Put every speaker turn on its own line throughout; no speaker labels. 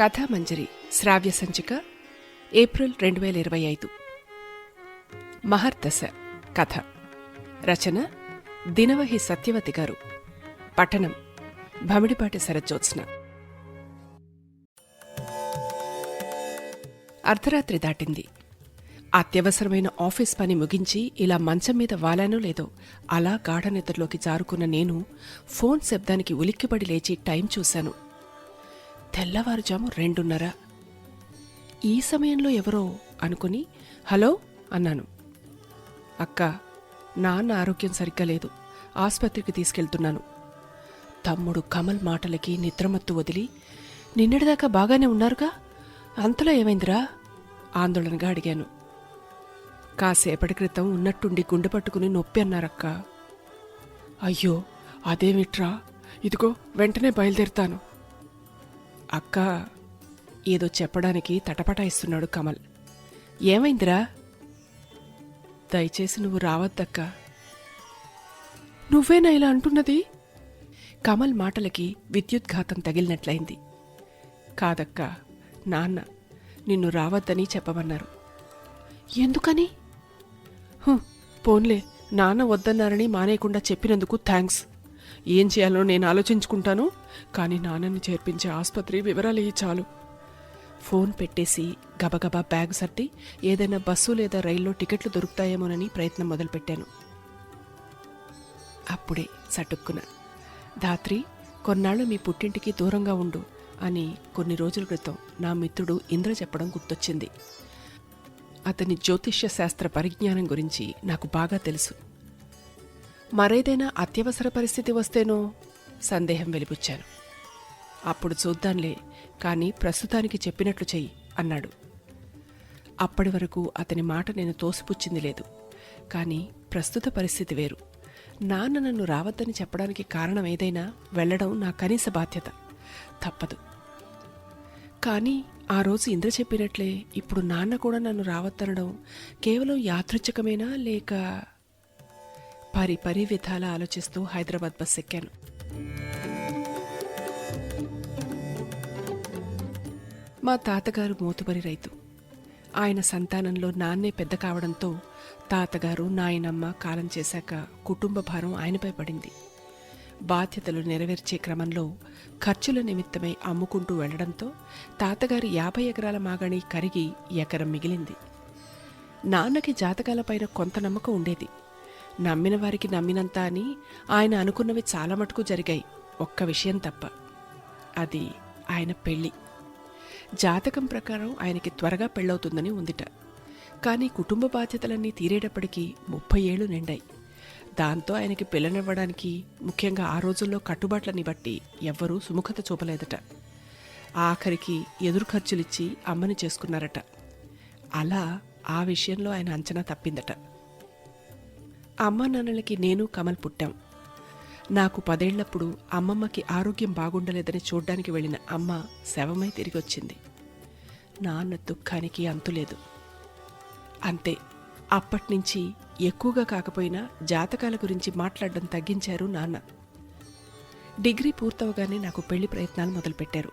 కథామంజరి శ్రావ్య సంచిక ఏప్రిల్ రెండు వేల ఇరవై ఐదు. మహర్దశ కథ. రచన దినవహి సత్యవతి గారు. పఠనం భమిడిపాటి శరజ్యోత్స్న. అర్ధరాత్రి దాటింది. అత్యవసరమైన ఆఫీస్ పని ముగించి ఇలా మంచం మీద వాలానో లేదో అలా గాఢ నిద్రలోకి జారుకున్న నేను ఫోన్ శబ్దానికి ఉలిక్కిపడి లేచి టైం చూశాను. తెల్లవారుజాము రెండున్నర. ఈ సమయంలో ఎవరో అనుకుని హలో అన్నాను. అక్క నాన్న ఆరోగ్యం సరిగ్గా లేదు. ఆసుపత్రికి తీసుకెళ్తున్నాను. తమ్ముడు కమల్ మాటలకి నిద్రమత్తు వదిలి నిన్నటిదాకా బాగానే ఉన్నారుగా? అంతలో ఏమైందిరా? ఆందోళనగా అడిగాను. కాసేపటి క్రితం ఉన్నట్టుండి గుండె పట్టుకుని నొప్పి అన్నారక్క. అయ్యో అదేమిట్రా? ఇదిగో వెంటనే బయలుదేరుతాను. అక్క ఏదో చెప్పడానికి తటపటాయిస్తున్నాడు కమల్. ఏమైందిరా? దయచేసి నువ్వు రావద్దక్క. నువ్వేనా ఇలా అంటున్నది? కమల్ మాటలకి విద్యుద్ఘాతం తగిలినట్లయింది. కాదక్క నాన్న నిన్ను రావద్దని చెప్పమన్నారు. ఎందుకని? "హు, పోన్లే నాన్న వద్దన్నారని మానేయకుండా చెప్పినందుకు థ్యాంక్స్ ఏం చేయాలో నేను ఆలోచించుకుంటాను కానీ నాన్నని చేర్పించే ఆసుపత్రి వివరాలు ఇవి చాలు. ఫోన్ పెట్టేసి గబగబా బ్యాగ్ సర్ది ఏదైనా బస్సు లేదా రైల్లో టికెట్లు దొరుకుతాయేమోనని ప్రయత్నం మొదలుపెట్టాను. అప్పుడే సటుక్కున ధాత్రి కొన్నాళ్ళు మీ పుట్టింటికి దూరంగా ఉండు అని కొన్ని రోజుల క్రితం నా మిత్రుడు ఇంద్ర చెప్పడం గుర్తొచ్చింది. అతని జ్యోతిష్య శాస్త్ర పరిజ్ఞానం గురించి నాకు బాగా తెలుసు. మరేదైనా అత్యవసర పరిస్థితి వస్తేనో సందేహం వెలిపుచ్చాను. అప్పుడు చూద్దాంలే కానీ ప్రస్తుతానికి చెప్పినట్లు చెయ్యి అన్నాడు. అప్పటి వరకు అతని మాట నేను తోసిపుచ్చింది లేదు కానీ ప్రస్తుత పరిస్థితి వేరు. నాన్న నన్ను రావద్దని చెప్పడానికి కారణం ఏదైనా వెళ్ళడం నా కనీస బాధ్యత. తప్పదు. కానీ ఆ రోజు ఇంద్ర చెప్పినట్లే ఇప్పుడు నాన్న కూడా నన్ను రావద్దనడం కేవలం యాదృచ్ఛికమేనా లేక పరి పరి విధాల ఆలోచిస్తూ హైదరాబాద్ బస్ ఎక్కాను. మా తాతగారు మోతుబరి రైతు. ఆయన సంతానంలో నాన్నే పెద్ద కావడంతో తాతగారు నాయనమ్మ కాలం చేశాక కుటుంబ భారం ఆయనపై పడింది. బాధ్యతలు నెరవేర్చే క్రమంలో ఖర్చుల నిమిత్తమై అమ్ముకుంటూ వెళ్ళడంతో తాతగారి యాభై ఎకరాల మాగణి కరిగి ఎకరం మిగిలింది. నాన్నకి జాతకాలపైన కొంత నమ్మకం ఉండేది. నమ్మిన వారికి నమ్మినంత అని ఆయన అనుకున్నవి చాలా మటుకు జరిగాయి. ఒక్క విషయం తప్ప. అది ఆయన పెళ్ళి. జాతకం ప్రకారం ఆయనకి త్వరగా పెళ్ళవుతుందని ఉందిట. కానీ కుటుంబ బాధ్యతలన్నీ తీరేటప్పటికీ ముప్పై ఏళ్ళు నిండాయి. దాంతో ఆయనకి పిల్లనివ్వడానికి ముఖ్యంగా ఆ రోజుల్లో కట్టుబాట్లని బట్టి ఎవ్వరూ సుముఖత చూపలేదట. ఆఖరికి ఎదురు ఖర్చులిచ్చి అమ్మని చేసుకున్నారట. అలా ఆ విషయంలో ఆయన అంచనా తప్పిందట. అమ్మ నాన్నలకి నేను కమల్ పుట్టాం. నాకు పదేళ్ళప్పుడు అమ్మమ్మకి ఆరోగ్యం బాగుండలేదని చూడ్డానికి వెళ్ళిన అమ్మ శవమై తిరిగి వచ్చింది నాన్న దుఃఖానికి అంతులేదు అంతే అప్పటినుంచి ఎక్కువగా కాకపోయినా జాతకాల గురించి మాట్లాడడం తగ్గించారు నాన్న. డిగ్రీ పూర్తవగానే నాకు పెళ్ళి ప్రయత్నాలు మొదలుపెట్టారు.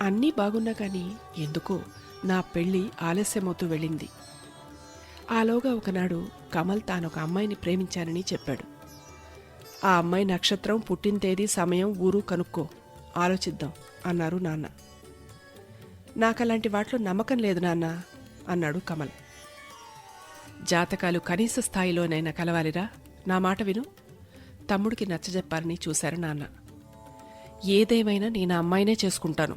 అన్నీ బాగున్నా కానీ ఎందుకో నా పెళ్ళి ఆలస్యమవుతూ వెళ్ళింది. ఆలోగా ఒకనాడు కమల్ తానొక అమ్మాయిని ప్రేమించానని చెప్పాడు. ఆ అమ్మాయి నక్షత్రం పుట్టిన తేదీ సమయం ఊరు కనుక్కో ఆలోచిద్దాం అన్నారు నాన్న. నాకు అలాంటి వాటిలో నమ్మకం లేదు నాన్న అన్నాడు కమల్. జాతకాలు కనీస స్థాయిలోనైనా కలవాలిరా? నా మాట విను. తమ్ముడికి నచ్చజెప్పాలని చూశారు నాన్న. ఏదేమైనా నేను అమ్మాయినే చేసుకుంటాను.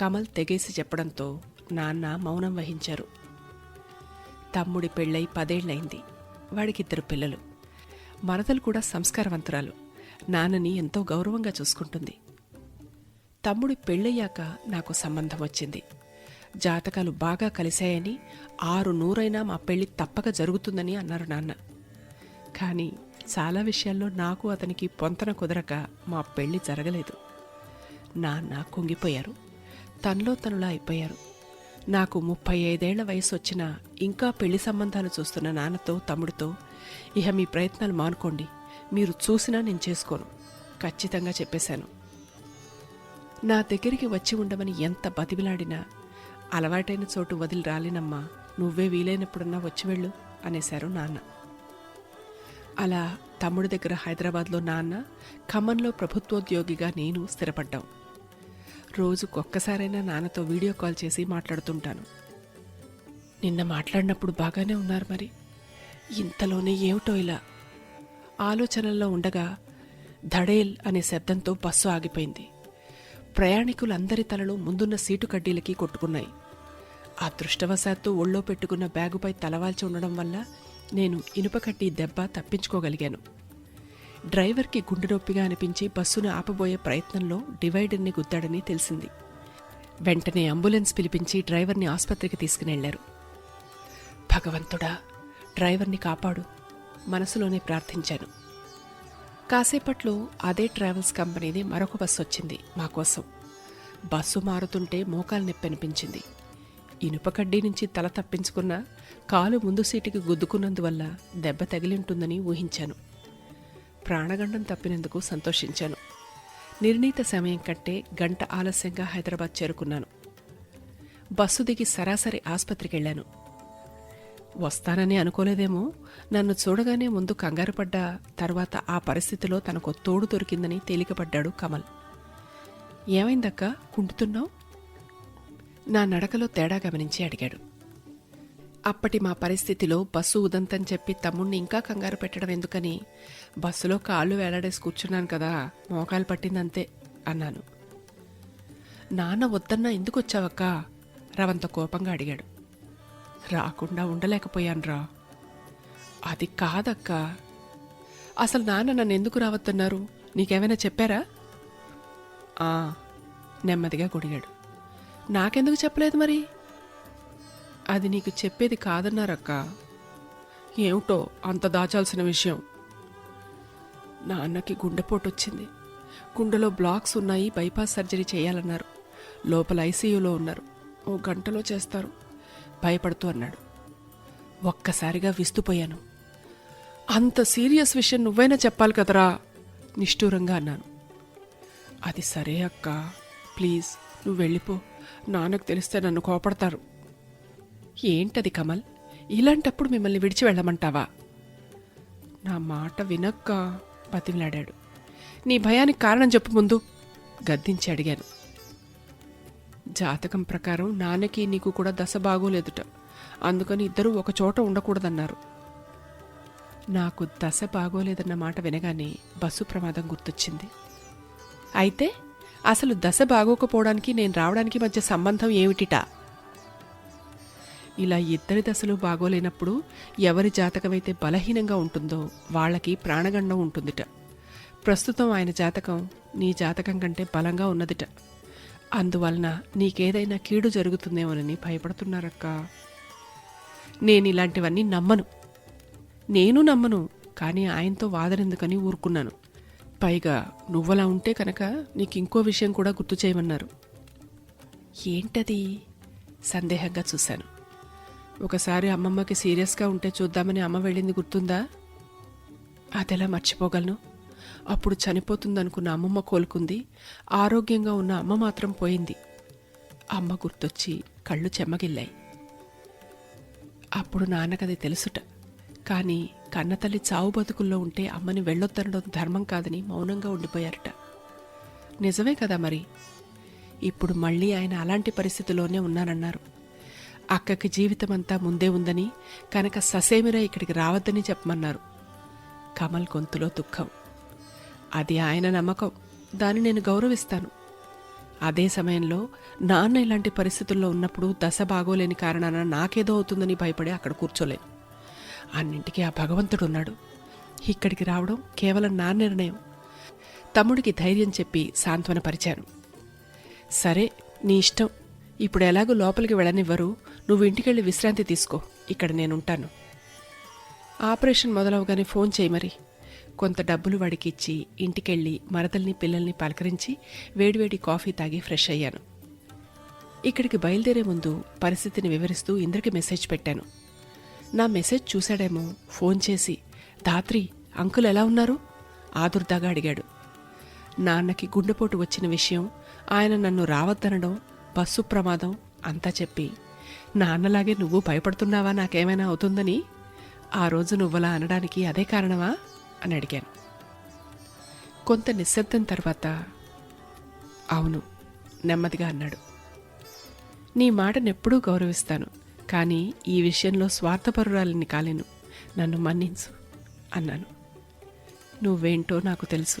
కమల్ తెగేసి చెప్పడంతో నాన్న మౌనం వహించారు. తమ్ముడి పెళ్ళై పదేళ్ళైంది వాడికిద్దరు పిల్లలు. మరదలు కూడా సంస్కారవంతురాలు. నాన్నని ఎంతో గౌరవంగా చూసుకుంటుంది. తమ్ముడి పెళ్ళయ్యాక నాకు సంబంధం వచ్చింది. జాతకాలు బాగా కలిశాయని ఆరు నూరైనా మా పెళ్ళి తప్పక జరుగుతుందని అన్నారు నాన్న. కానీ చాలా విషయాల్లో నాకు అతనికి పొంతన కుదరక మా పెళ్ళి జరగలేదు. నాన్న కుంగిపోయారు. తనలో తనులా అయిపోయారు. నాకు ముప్పై ఐదేళ్ళ వయసు వచ్చినా ఇంకా పెళ్ళి సంబంధాలు చూస్తున్న నాన్నతో తమ్ముడితో ఇహ మీ ప్రయత్నాలు మానుకోండి. మీరు చూసినా నేను చేసుకోను. ఖచ్చితంగా చెప్పేశాను. నా దగ్గరికి వచ్చి ఉండమని ఎంత బతిమిలాడినా అలవాటైన చోటు వదిలి రాలేనమ్మా నువ్వే వీలైనప్పుడన్నా వచ్చి వెళ్ళు అనేశారు నాన్న. అలా తమ్ముడి దగ్గర హైదరాబాద్లో నాన్న ఖమ్మంలో ప్రభుత్వోద్యోగిగా నేను స్థిరపడ్డాం. రోజుకొక్కసారైనా నాన్నతో వీడియో కాల్ చేసి మాట్లాడుతుంటాను. నిన్న మాట్లాడినప్పుడు బాగానే ఉన్నారు మరి. ఇంతలోనే ఏమిటో ఇలా ఆలోచనల్లో ఉండగా ధడేల్ అనే శబ్దంతో బస్సు ఆగిపోయింది. ప్రయాణికులందరి తలలు ముందున్న సీటు కడ్డీలకి కొట్టుకున్నాయి. ఆ దృష్టవశాత్తు ఒళ్ళో పెట్టుకున్న బ్యాగుపై తలవాల్చి ఉండడం వల్ల నేను ఇనుప కడ్డీ దెబ్బ తప్పించుకోగలిగాను. డ్రైవర్కి గుండె నొప్పిగా అనిపించి బస్సును ఆపబోయే ప్రయత్నంలో డివైడర్ని గుద్దాడని తెలిసింది. వెంటనే అంబులెన్స్ పిలిపించి డ్రైవర్ని ఆసుపత్రికి తీసుకునెళ్ళారు. భగవంతుడా డ్రైవర్ని కాపాడు మనసులోనే ప్రార్థించాను. కాసేపట్లో అదే ట్రావెల్స్ కంపెనీది మరొక బస్సు వచ్చింది మా కోసం. బస్సు మారుతుంటే మోకాలు నొప్పి అనిపించింది. ఇనుప కడ్డీ నుంచి తల తప్పించుకున్న కాలు ముందు సీటుకి గుద్దుకున్నందువల్ల దెబ్బ తగిలింటుందని ఊహించాను. ప్రాణగండం తప్పినందుకు సంతోషించాను. నిర్ణీత సమయం కంటే గంట ఆలస్యంగా హైదరాబాద్ చేరుకున్నాను. బస్సు దిగి సరాసరి ఆసుపత్రికెళ్ళాను. వస్తానని అనుకోలేదేమో నన్ను చూడగానే ముందు కంగారుపడ్డ తర్వాత ఆ పరిస్థితిలో తనకు తోడు దొరికిందని తేలికపడ్డాడు కమల్. ఏమైందక్క? కుంటుతున్నావు? నా నడకలో తేడా గమనించి అడిగాడు. అప్పటి మా పరిస్థితిలో బస్సు ఉదంతం చెప్పి తమ్ముణ్ణి ఇంకా కంగారు పెట్టడం ఎందుకని? బస్సులో కాళ్ళు వేలాడేసి కూర్చున్నాను కదా మోకాలు పట్టిందంతే అన్నాను. నాన్న వద్దన్నా ఎందుకు వచ్చావక్క రవంత కోపంగా అడిగాడు. రాకుండా ఉండలేకపోయానురా. అది కాదక్క. అసలు నాన్న నన్ను ఎందుకు రావద్దన్నారు? నీకేమైనా చెప్పారా? నెమ్మదిగా కొడిగాడు. నాకెందుకు చెప్పలేదు మరి? అది నీకు చెప్పేది కాదన్నారక్క. ఏమిటో అంత దాచాల్సిన విషయం. నాన్నకి గుండెపోటు వచ్చింది గుండెలో బ్లాక్స్ ఉన్నాయి బైపాస్ సర్జరీ చేయాలన్నారు. లోపల ఐసీయూలో ఉన్నారు. ఓ గంటలో చేస్తారు. భయపడుతూ అన్నాడు. ఒక్కసారిగా విస్తుపోయాను. అంత సీరియస్ విషయం నువ్వైనా చెప్పాలి కదరా? నిష్ఠూరంగా అన్నాను. అది సరే అక్క. ప్లీజ్ నువ్వు వెళ్ళిపో. నాన్నకు తెలిస్తే నన్ను కోపడతారు. ఏంటది కమల్? ఇలాంటప్పుడు మిమ్మల్ని విడిచి వెళ్ళమంటావా? నా మాట వినక్క బతిమిలాడాడు. నీ భయానికి కారణం చెప్పు ముందు గద్దించి అడిగాను. జాతకం ప్రకారం నాన్నకి నీకు కూడా దశ బాగోలేదుట. అందుకని ఇద్దరూ ఒక చోట ఉండకూడదన్నారు. నాకు దశ బాగోలేదన్న మాట వినగానే బస్సు ప్రమాదం గుర్తొచ్చింది. అయితే అసలు దశ బాగోకపోవడానికి నేను రావడానికి మధ్య సంబంధం ఏమిటిటా? ఇలా ఇద్దరి దశలు బాగోలేనప్పుడు ఎవరి జాతకమైతే బలహీనంగా ఉంటుందో వాళ్ళకి ప్రాణగండం ఉంటుందిట. ప్రస్తుతం ఆయన జాతకం నీ జాతకం కంటే బలంగా ఉన్నదిట. అందువలన నీకేదైనా కీడు జరుగుతుందేమోనని భయపడుతున్నారక్క. నేను ఇలాంటివన్నీ నమ్మను. నేను నమ్మను కానీ ఆయనతో వాదనెందుకని ఊరుకున్నాను. పైగా నువ్వలా ఉంటే కనుక నీకు ఇంకో విషయం కూడా గుర్తు చేయమన్నారు. ఏంటది? సందేహంగా చూశాను. ఒకసారి అమ్మమ్మకి సీరియస్గా ఉంటే చూద్దామని అమ్మ వెళ్ళింది గుర్తుందా? అదెలా మర్చిపోగలను? అప్పుడు చనిపోతుందనుకున్న అమ్మమ్మ కోలుకుంది. ఆరోగ్యంగా ఉన్న అమ్మ మాత్రం పోయింది. అమ్మ గుర్తొచ్చి కళ్ళు చెమ్మగిల్లాయి. అప్పుడు నాన్నకది తెలుసుట. కానీ కన్నతల్లి చావు బతుకుల్లో ఉంటే అమ్మని వెళ్ళొద్దనడం ధర్మం కాదని మౌనంగా ఉండిపోయారట. నిజమే కదా మరి? ఇప్పుడు మళ్ళీ ఆయన అలాంటి పరిస్థితిలోనే ఉన్నానన్నారు. అక్కకి జీవితం అంతా ముందే ఉందని కనుక ససేమిరా ఇక్కడికి రావద్దని చెప్పమన్నారు. కమల్ గొంతులో దుఃఖం. అది ఆయన నమ్మకం. దాన్ని నేను గౌరవిస్తాను. అదే సమయంలో నాన్న ఇలాంటి పరిస్థితుల్లో ఉన్నప్పుడు దశ బాగోలేని కారణాన నాకేదో అవుతుందని భయపడి అక్కడ కూర్చోలేను. అన్నింటికీ ఆ భగవంతుడు ఉన్నాడు. ఇక్కడికి రావడం కేవలం నా నిర్ణయం. తమ్ముడికి ధైర్యం చెప్పి సాంత్వనపరిచాను సరే నీ ఇష్టం. ఇప్పుడు ఎలాగో లోపలికి వెళ్ళనివ్వరు. నువ్వు ఇంటికెళ్ళి విశ్రాంతి తీసుకో. ఇక్కడ నేనుంటాను. ఆపరేషన్ మొదలవగానే ఫోన్ చేయి మరి. కొంత డబ్బులు వాడికి ఇచ్చి ఇంటికెళ్ళి మరదల్ని పిల్లల్ని పలకరించి వేడివేడి కాఫీ తాగి ఫ్రెష్ అయ్యాను. ఇక్కడికి బయలుదేరే ముందు పరిస్థితిని వివరిస్తూ ఇంద్రకి మెసేజ్ పెట్టాను. నా మెసేజ్ చూశాడేమో ఫోన్ చేసి ధాత్రి అంకుల్ ఎలా ఉన్నారు? ఆదుర్దాగా అడిగాడు. నాన్నకి గుండెపోటు వచ్చిన విషయం ఆయన నన్ను రావద్దనడం బస్సు ప్రమాదం అంతా చెప్పి నాన్నలాగే నువ్వు భయపడుతున్నావా? నాకేమైనా అవుతుందని? ఆ రోజు నువ్వలా అనడానికి అదే కారణమా? అని అడిగాను. కొంత నిశ్శబ్దం తర్వాత అవును నెమ్మదిగా అన్నాడు. నీ మాటనెప్పుడూ గౌరవిస్తాను కానీ ఈ విషయంలో స్వార్థపరురాలిని కాలేను. నన్ను మన్నించు అన్నాను. నువ్వేంటో నాకు తెలుసు.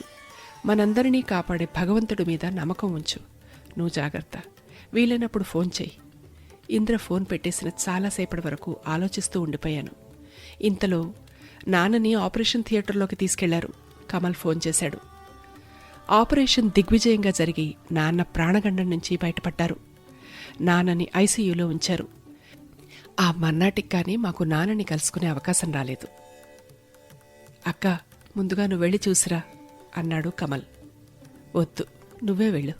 మనందరినీ కాపాడే భగవంతుడి మీద నమ్మకం ఉంచు. నువ్వు జాగ్రత్త. వీలైనప్పుడు ఫోన్ చెయ్యి ఇంద్ర ఫోన్ పెట్టేసిన చాలాసేపటి వరకు ఆలోచిస్తూ ఉండిపోయాను. ఇంతలో నాన్నని ఆపరేషన్ థియేటర్లోకి తీసుకెళ్ళారు. కమల్ ఫోన్ చేశాడు. ఆపరేషన్ దిగ్విజయంగా జరిగి నాన్న ప్రాణగండం నుంచి బయటపడ్డారు. నాన్నని ఐసీయూలో ఉంచారు. ఆ మన్నాటికి కానీ మాకు నాన్నని కలుసుకునే అవకాశం రాలేదు. అక్క ముందుగా నువ్వు వెళ్ళి చూసిరా అన్నాడు కమల్. వద్దు నువ్వే వెళ్ళు.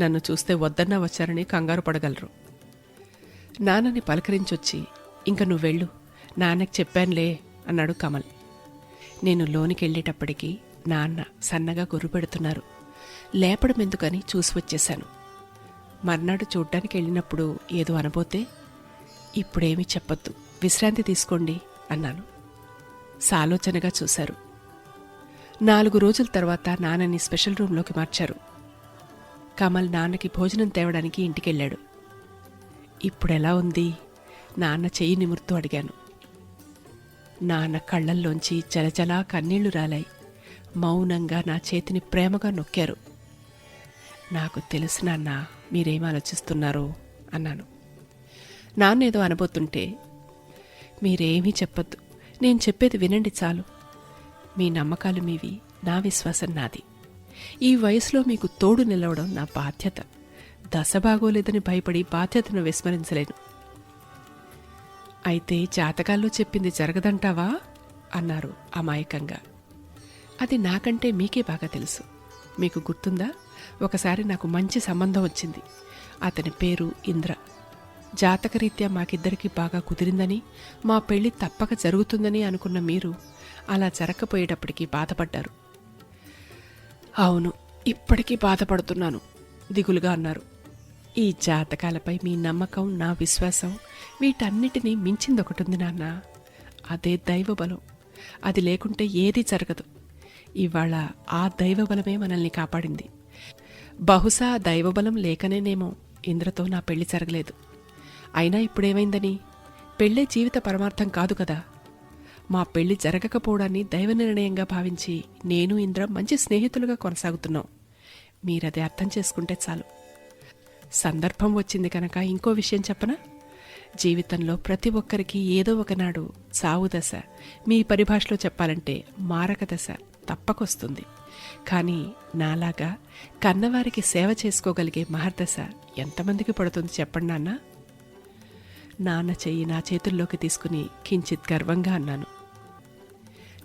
నన్ను చూస్తే వద్దన్నా వచ్చారని కంగారు పడగలరు. నాన్నని పలకరించొచ్చి ఇంక నువ్వెళ్ళు నాన్నకి చెప్పానులే అన్నాడు కమల్. నేను లోనికి వెళ్ళేటప్పటికి నాన్న సన్నగా గొర్రు పెడుతున్నారు. లేపడం ఎందుకని చూసి వచ్చేశాను మర్నాడు చూడ్డానికి వెళ్ళినప్పుడు ఏదో అనబోతే ఇప్పుడేమీ చెప్పొద్దు. విశ్రాంతి తీసుకోండి అన్నాను. సాలోచనగా చూశారు. నాలుగు రోజుల తర్వాత నాన్నని స్పెషల్ రూంలోకి మార్చారు. కమల్ నాన్నకి భోజనం తేవడానికి ఇంటికెళ్ళాడు. ఇప్పుడెలా ఉంది? నాన్న చెయ్యి నిమురుతూ అడిగాను. నాన్న కళ్ళల్లోంచి జలజలా కన్నీళ్ళు రాలాయి. మౌనంగా నా చేతిని ప్రేమగా నొక్కారు. నాకు తెలుసు నాన్న మీరేం ఆలోచిస్తున్నారో అన్నాను. నాన్నేదో అనబోతుంటే మీరేమీ చెప్పద్దు. నేను చెప్పేది వినండి చాలు. మీ నమ్మకాలు మీవి నా విశ్వాసం నాది. ఈ వయసులో మీకు తోడు నిలవడం నా బాధ్యత. దశ బాగోలేదని భయపడి బాధ్యతను విస్మరించలేను. అయితే జాతకాల్లో చెప్పింది జరగదంటావా? అన్నారు అమాయకంగా. అది నాకంటే మీకే బాగా తెలుసు. మీకు గుర్తుందా? ఒకసారి నాకు మంచి సంబంధం వచ్చింది. అతని పేరు ఇంద్ర. జాతకరీత్యా మాకిద్దరికీ బాగా కుదిరిందని మా పెళ్ళి తప్పక జరుగుతుందని అనుకున్న మీరు అలా జరగకపోయేటప్పటికీ బాధపడ్డారు. అవును ఇప్పటికీ బాధపడుతున్నాను దిగులుగా అన్నారు. ఈ జాతకాలపై మీ నమ్మకం నా విశ్వాసం వీటన్నిటినీ మించింది ఒకటి ఉంది నాన్న. అదే దైవబలం. అది లేకుంటే ఏది జరగదు. ఇవాళ ఆ దైవబలమే మనల్ని కాపాడింది. బహుశా దైవబలం లేకనేనేమో ఇంద్రతో నా పెళ్ళి జరగలేదు. అయినా ఇప్పుడేమైందని? పెళ్ళే జీవిత పరమార్థం కాదు కదా. మా పెళ్ళి జరగకపోవడాన్ని దైవ నిర్ణయంగా భావించి నేను ఇంద్ర మంచి స్నేహితులుగా కొనసాగుతున్నాం. మీరది అర్థం చేసుకుంటే చాలు. సందర్భం వచ్చింది కనుక ఇంకో విషయం చెప్పనా? జీవితంలో ప్రతి ఒక్కరికి ఏదో ఒకనాడు సావు దశ. మీ పరిభాషలో చెప్పాలంటే మారక దశ తప్పకొస్తుంది. కానీ నాలాగా కన్నవారికి సేవ చేసుకోగలిగే మహర్దశ ఎంతమందికి పడుతుంది చెప్పండి నాన్న? నాన్న చెయ్యి నా చేతుల్లోకి తీసుకుని కించిత్ గర్వంగా అన్నాను.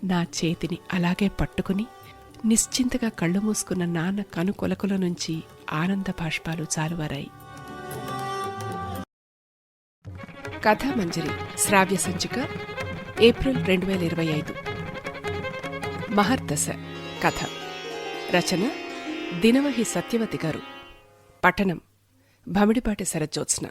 నా చేతిని అలాగే పట్టుకుని నిశ్చింతగా కళ్ళు మూసుకున్న నాన్న కనుకొలకుల నుంచి ఆనంద బాష్పాలు చాలువారాయి. కథామంజరి శ్రావ్య సంచిక ఏప్రిల్ రెండు వేల ఇరవై ఐదు. మహర్దశ కథ. రచన దినవహి సత్యవతి గారు. పఠనం భమిడిపాటి శరజ్జోత్స్న